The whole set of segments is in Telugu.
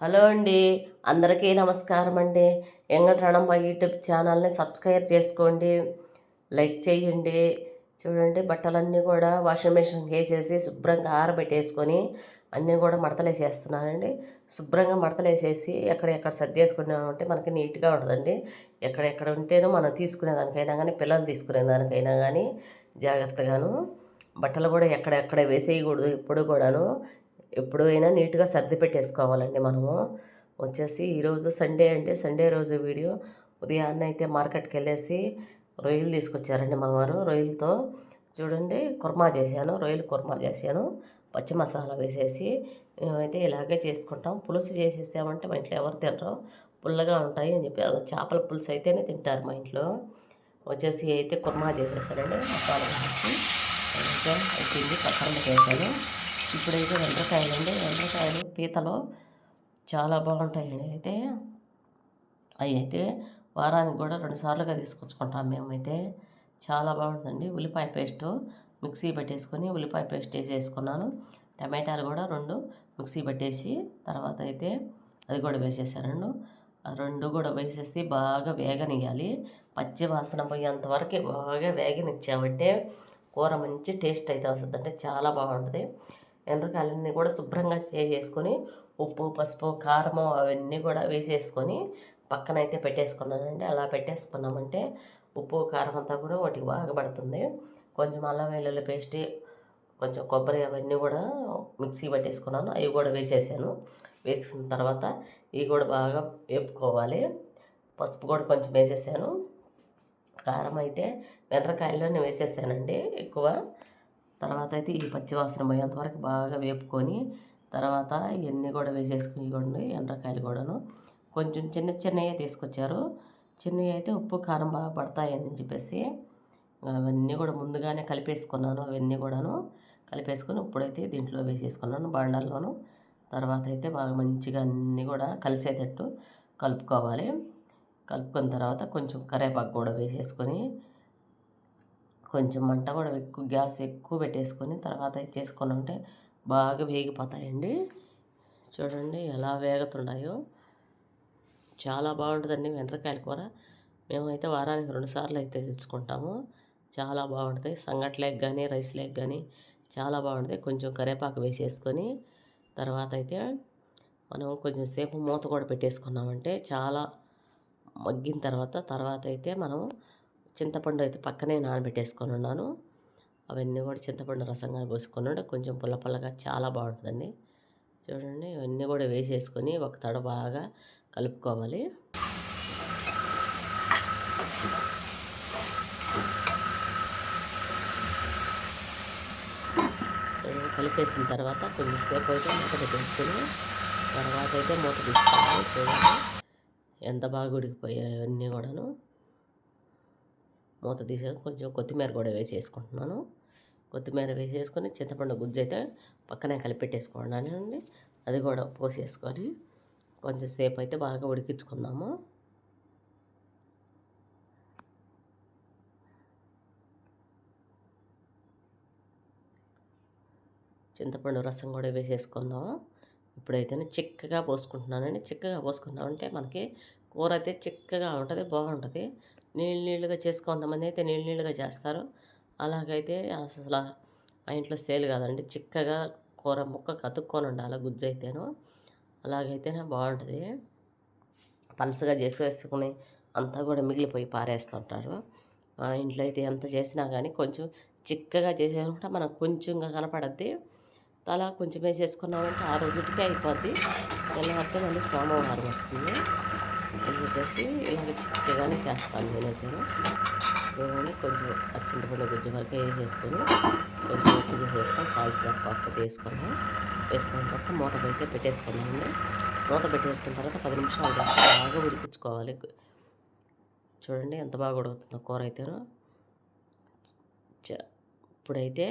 హలో అండి. అందరికీ నమస్కారం అండి. వెంకటరణమ్మ యూట్యూబ్ ఛానల్ని సబ్స్క్రైబ్ చేసుకోండి. లైక్ చేయండి. చూడండి బట్టలన్నీ కూడా వాషింగ్ మెషిన్ వేసేసి శుభ్రంగా ఆరబెట్టేసుకొని అన్నీ కూడా మడతలేసేస్తున్నానండి. శుభ్రంగా మడతలేసేసి ఎక్కడెక్కడ సర్దేసుకున్నామంటే మనకి నీట్గా ఉంటుందండి ఎక్కడెక్కడ ఉంటేనో మనం తీసుకునేదానికైనా కానీ పిల్లలు తీసుకునేదానికైనా కానీ జాగ్రత్తగాను. బట్టలు కూడా ఎక్కడెక్కడ వేసేయకూడదు ఎప్పుడు కూడాను. ఎప్పుడైనా నీట్గా సర్ది పెట్టేసుకోవాలండి మనము. వచ్చేసి ఈరోజు సండే అంటే సండే రోజు వీడియో ఉదయాన్నే అయితే మార్కెట్కి వెళ్ళేసి రొయ్యలు తీసుకొచ్చారండి మా వారు రొయ్యలతో. చూడండి కుర్మా చేశాను రొయ్యలు కుర్మా చేశాను. పచ్చి మసాలా వేసేసి మేమైతే ఇలాగే చేసుకుంటాం. పులుసు చేసేసామంటే మా ఇంట్లో ఎవరు తినరు. పుల్లగా ఉంటాయి అని చెప్పి అలా చేపల పులుసు అయితేనే తింటారు మా ఇంట్లో. వచ్చేసి అయితే కుర్మా చేసేసానండి. మసాలా వేసి అయిపోయింది. పక్కన చేశాను. ఇప్పుడైతే వెండ్రకాయలు అండి. వెండ్రకాయలు పీతలు చాలా బాగుంటాయండి అయితే అవి అయితే వారానికి కూడా రెండు సార్లుగా తీసుకొచ్చుకుంటాం మేమైతే. చాలా బాగుంటుందండి. ఉల్లిపాయ పేస్ట్ మిక్సీ పెట్టేసుకొని ఉల్లిపాయ పేస్ట్ వేసేసుకున్నాను. టమాటాలు కూడా రెండు మిక్సీ పెట్టేసి తర్వాత అయితే అది కూడా వేసేసాను. రెండు కూడా వేసేసి బాగా వేగనియాలి పచ్చి వాసన పోయేంత వరకు బాగా వేగనిచ్చామంటే కూర మంచి టేస్ట్ అయితే వస్తుంది అంటే చాలా బాగుంటుంది. ఎండ్రకాయలన్నీ కూడా శుభ్రంగా చేసుకొని ఉప్పు పసుపు కారము అవన్నీ కూడా వేసేసుకొని పక్కన అయితే పెట్టేసుకున్నానండి. అలా పెట్టేసుకున్నామంటే ఉప్పు కారం అంతా కూడా వాటికి బాగా పడుతుంది. కొంచెం అల్లం వెల్లుల్లి పేస్ట్ కొంచెం కొబ్బరి అవన్నీ కూడా మిక్సీ పట్టేసుకున్నాను. అవి కూడా వేసేసాను. వేసిన తర్వాత ఇవి కూడా బాగా వేపుకోవాలి. పసుపు కూడా కొంచెం వేసేసాను. కారం అయితే వెండ్రకాయల్లోనే వేసేసానండి ఎక్కువ. తర్వాత అయితే ఈ పచ్చివాసన పోయేంతవరకు బాగా వేపుకొని తర్వాత ఇవన్నీ కూడా వేసేసుకుని ఇవ్వండి ఎండ్రకాయలు కూడాను. కొంచెం చిన్న చిన్నవి తీసుకొచ్చారు. చిన్నవి అయితే ఉప్పు కారం బాగా పడతాయని చెప్పేసి అవన్నీ కూడా ముందుగానే కలిపేసుకున్నాను. అవన్నీ కూడాను కలిపేసుకొని ఇప్పుడైతే దీంట్లో వేసేసుకున్నాను బాండాల్లోను. తర్వాత అయితే బాగా మంచిగా అన్నీ కూడా కలిసేటట్టు కలుపుకోవాలి. కలుపుకున్న తర్వాత కొంచెం కరేపాకు కూడా వేసేసుకొని కొంచెం మంట కూడా ఎక్కువ గ్యాస్ ఎక్కువ పెట్టేసుకొని తర్వాత చేసుకొని ఉంటే బాగా వేగిపోతాయండి. చూడండి ఎలా వేగుతున్నాయో. చాలా బాగుంటుందండి వెంట్రకాయల కూర. మేమైతే వారానికి రెండు సార్లు అయితే తెచ్చుకుంటాము. చాలా బాగుంటుంది సంగట్లేక్ కానీ రైస్ లేక్ కానీ చాలా బాగుంటుంది కొంచెం కరేపాకు వేసేసుకొని తర్వాత అయితే మనం కొంచెం సేపు మూత కూడా పెట్టేసుకున్నామంటే చాలా మగ్గిన తర్వాత తర్వాత అయితే మనం చింతపండు అయితే పక్కనే నానబెట్టేసుకొని ఉన్నాను. అవన్నీ కూడా చింతపండు రసంగా పోసుకొని కొంచెం పుల్ల పుల్లగా చాలా బాగుంటుందండి. చూడండి ఇవన్నీ కూడా వేసేసుకొని ఒక తడ బాగా కలుపుకోవాలి. కలిపేసిన తర్వాత కొంచెం సేపు అయితే మూత పెట్టేసుకొని తర్వాత అయితే మూత తీసుకోవాలి. చూడండి ఎంత బాగా ఉడికిపోయాయి అన్నీ కూడాను. మూత తీసేసి కొంచెం కొత్తిమీర కూడా వేసేసుకుంటున్నాను. కొత్తిమీర వేసేసుకొని చింతపండు గుజ్జు అయితే పక్కనే కలిపెట్టేసుకోండి అండి అది కూడా పోసేసుకొని కొంచెం సేపు అయితే బాగా ఉడికించుకుందాము. చింతపండు రసం కూడా వేసేసుకుందాము. ఇప్పుడైతే చిక్కగా పోసుకుంటున్నానండి. చిక్కగా పోసుకున్నామంటే మనకి కూర అయితే చిక్కగా ఉంటుంది బాగుంటుంది. నీళ్ళు నీళ్ళుగా చేసి కొంతమంది అయితే నీళ్ళు నీళ్ళుగా చేస్తారు. అలాగైతే అసలు మా ఇంట్లో సేల్ కాదండి. చిక్కగా కూర ముక్క కతుక్కొని ఉండాలి గుజ్జు అయితేను. అలాగైతేనే బాగుంటుంది. పలసగా చేసేసుకుని అంతా కూడా మిగిలిపోయి పారేస్తుంటారు. మా ఇంట్లో అయితే ఎంత చేసినా కానీ కొంచెం చిక్కగా చేసేసుకుంటే మనకు కొంచెంగా కనపడద్ది. అలా కొంచెం వేసేసుకున్నామంటే ఆ రోజుటికే అయిపోద్ది. తెల్లవారితే మళ్ళీ సోమవారం వస్తుంది. వచ్చేసి చెప్పేసి చిక్కగానే చేస్తాను నేనైతే. ఏమైనా కొంచెం చింతపండు గుజ్జు వరకు వేసేసుకొని కొంచెం ఉప్పు వేసుకొని సాల్ట్ సర్ఫ్ వేసుకొని వేసుకున్న తర్వాత మూత పెడితే పెట్టేసుకున్నామండి మూత పెట్టేసుకున్న తర్వాత పది నిమిషాలు బాగా ఉడికించుకోవాలి. చూడండి ఎంత బాగా ఉడుకుతుందో కూర అయితేను. ఇప్పుడైతే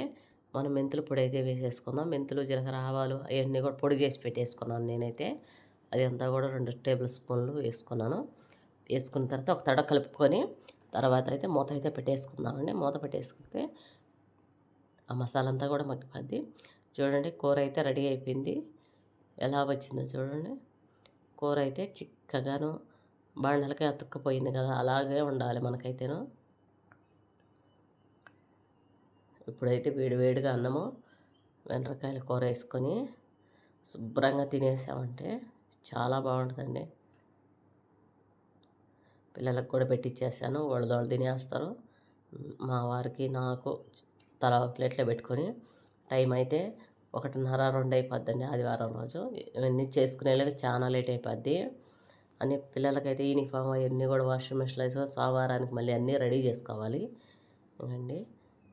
మనం మెంతులు పొడి అయితే వేసేసుకుందాం. మెంతులు జీలకర్ర ఆవాలు అవన్నీ కూడా పొడి చేసి పెట్టేసుకున్నాను నేనైతే. అది అంతా కూడా రెండు టేబుల్ స్పూన్లు వేసుకున్నాను. వేసుకున్న తర్వాత ఒక తడ కలుపుకొని తర్వాత అయితే మూత అయితే పెట్టేసుకుందామండి. మూత పెట్టేసుకుంటే ఆ మసాలా అంతా కూడా మగ్గిపోద్ది. చూడండి కూర అయితే రెడీ అయిపోయింది. ఎలా వచ్చిందో చూడండి. కూర అయితే చిక్కగాను బాండలకి అతుక్కుపోయింది కదా అలాగే ఉండాలి మనకైతేను. ఇప్పుడైతే వేడి వేడిగా అన్నము వెనరకాయల కూర వేసుకొని శుభ్రంగా తినేసామంటే చాలా బాగుంటుందండి. పిల్లలకు కూడా పెట్టిచ్చేసాను. వాళ్ళు దోళ్ళు తినేస్తారు. మా వారికి నాకు తల ప్లేట్లో పెట్టుకొని టైం అయితే ఒకటిన్నర రెండు అయిపోద్దండి ఆదివారం రోజు. ఇవన్నీ చేసుకునేలాగా చాలా లేట్ అయిపోద్ది. అని పిల్లలకైతే యూనిఫామ్ అవన్నీ కూడా వాషింగ్ మెషిన్ వేసి సోమవారానికి మళ్ళీ అన్నీ రెడీ చేసుకోవాలి. అండి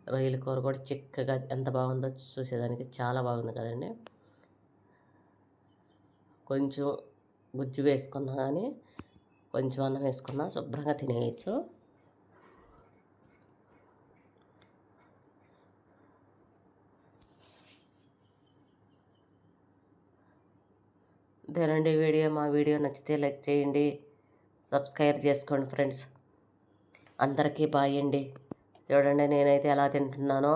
రొయ్యల కూర కూడా చిక్కగా ఎంత బాగుందో చూసేదానికి చాలా బాగుంది కదండి. కొంచెం గుజ్జు వేసుకున్నా కానీ కొంచెం అన్నం వేసుకున్నా శుభ్రంగా తినేయచ్చు. ఇదేనండి వీడియో. మా వీడియో నచ్చితే లైక్ చేయండి సబ్స్క్రైబ్ చేసుకోండి ఫ్రెండ్స్. అందరికీ బాయ్ అండి. చూడండి నేనైతే ఎలా తింటున్నానో.